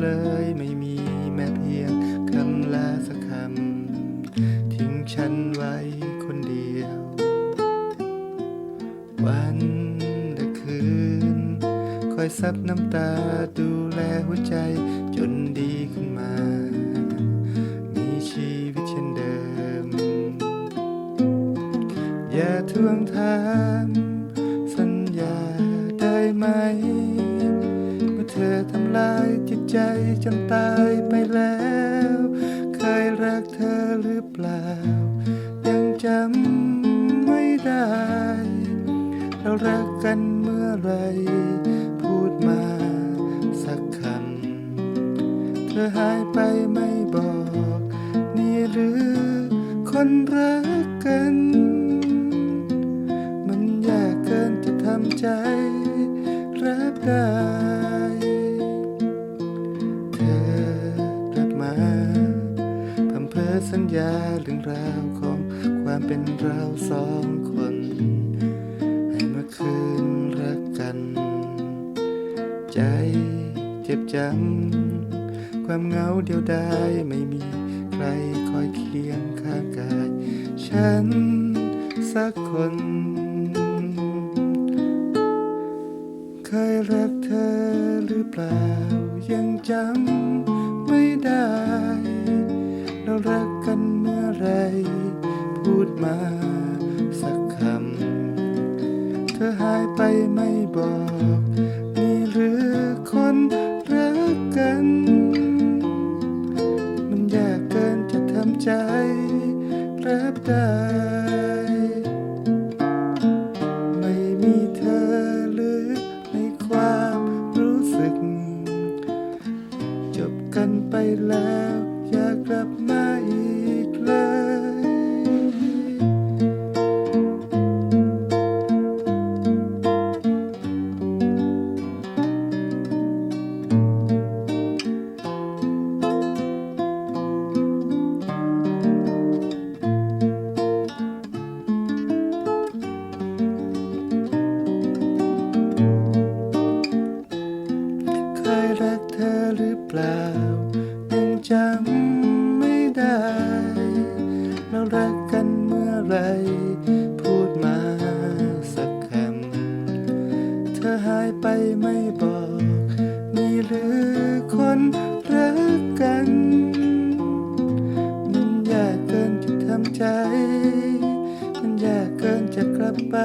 เลยไม่มีแม้เพียงคำลาสักคำทิ้งฉันไว้คนเดียว วันและคืน คอยซับน้ำตาดูแลหัวใจจนดีขึ้นมา มีชีวิตเช่นเดิม อย่าทวงถามสัญญาได้ไหมำลายจิตใจจนตายไปแล้ว เคยรักเธอหรือเปล่า ยังจำไม่ได้ เรารักกันเมื่อไร พูดมาสักคำ เธอหายไปไม่บอก นี่หรือคนรักกัน สัญญาเรื่องราวของความเป็นเราสองคน ให้เมื่อคืนรักกัน ใจเจ็บจำความเหงาเดียวดายไม่มีใครคอยเคียงข้างกาย ฉันสักคน เคยรักเธอหรือเปล่ายังจำไม่ได้ รักกันเมื่อไร พูดมาสักคำ เธอหายไปไม่บอก นี่หรือคนรักกัน มันยากเกินจะทำใจรับได้ไม่มีเธอหรือในความรู้สึก จบกันไปแล้ว อยากกลับมา เคยรักเธอหรือเปล่ายังจำไม่ได้ เรารักกันเมื่อไร พูดมาสักคำ เธอหายไปไม่บอก มีหรือคนรักกัน มันยากเกินจะทำใจ มันยากเกินจะกลับไป